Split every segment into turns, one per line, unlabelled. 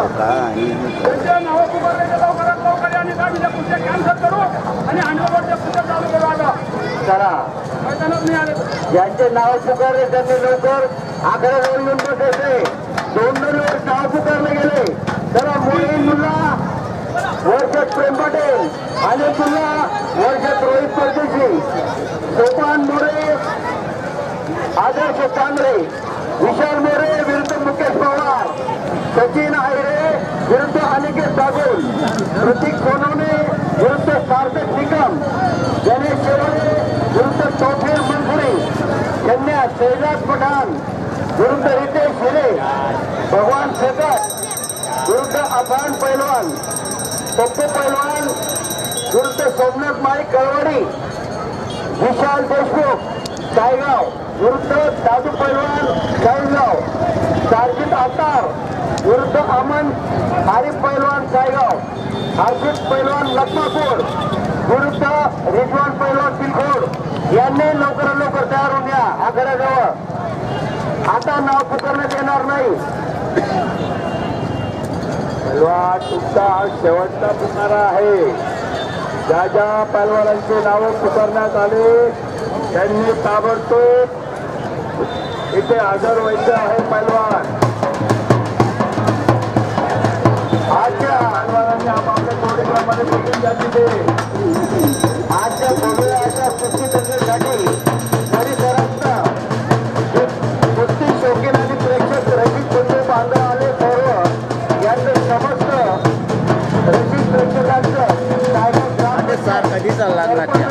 त्यांच्या नावं पुकारले आणि करू
ज्यांचे नाव त्यांनी लवकर आकड्यावर येऊन बसायचे दोन दोन वेळेस नाव पुकारले गेले. चला मोहीन मुल्ला वर्षात प्रेम पटेल आणि मुल्ला वर्षात रोहित परदेशी. सोपान मोरे आदर्श चांगले विशाल मोरे विरुद्ध मुकेश पवार सचिन प्रतीक सोनवणे विरुद्ध सार्थक निकम गणेश शेवाळे विरुद्ध चौथे मनसुरे कन्या शैलास पठाण विरुद्ध रितेश हिरे भगवान शेखर विरुद्ध अफान पैलवान पप्पू पैलवान विरुद्ध सोमनाथ माई कळवडी विशाल देशमुख सायगाव विरुद्ध दादू पैलवान सायगाव सार्जित आतार विरुद्ध अमन आरिफ पैलवान सायगाव हर्षित पैलवान लक्ष्मापूर विरुद्ध रिजवान पैलवान पिलखोड यांनी लवकरात लवकर तयार होऊन या आखाड्याजवळ आता नाव पुकारण्यात येणार नाही.
तुमचा हा शेवटचा पुकारा आहे. ज्या ज्या पैलवानांचे नाव पुकारण्यात आले त्यांनी ताबडतोब इथे हजर व्हायचं आहे पैलवान. आजच्या पैलवानांनी आपापल्या जोडीप्रमाणे बघून द्या तिथे.
आजच्या भव्य अशा कुस्ती दर्शनासाठी परिसरात कुस्ती शौकीन आणि प्रेक्षक रसिक बंधू बांधव आले सर्व यांचं समस्त रसिक प्रेक्षकांचं टायगर ग्राम
सार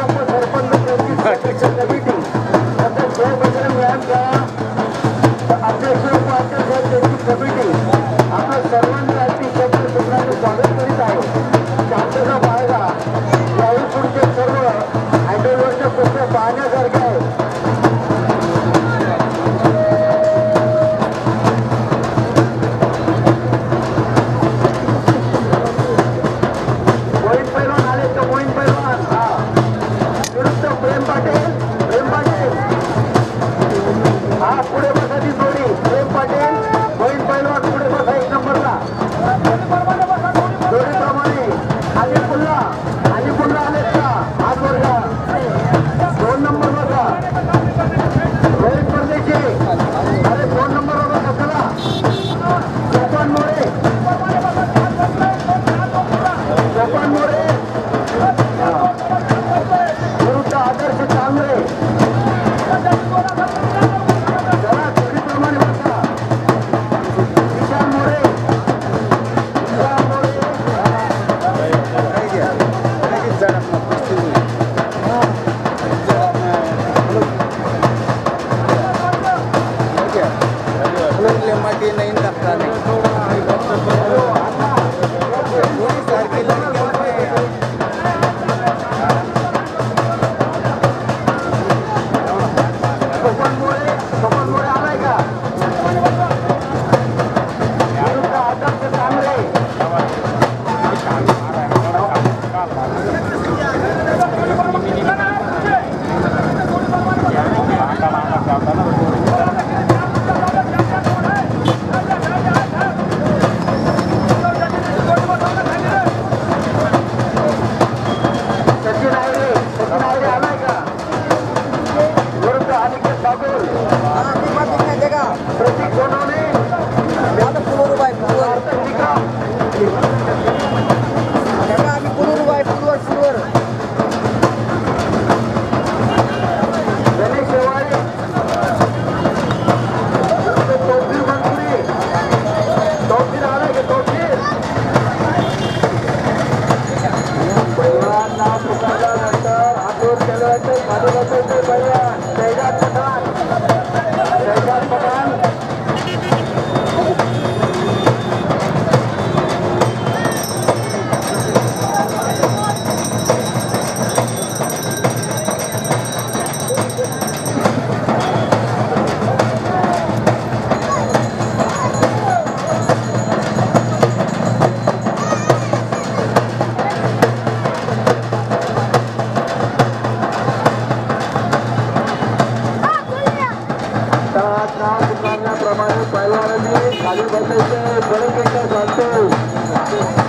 vai, vai, vai. natin na Bueno, खाली बसायचं परत एकदा सांगतो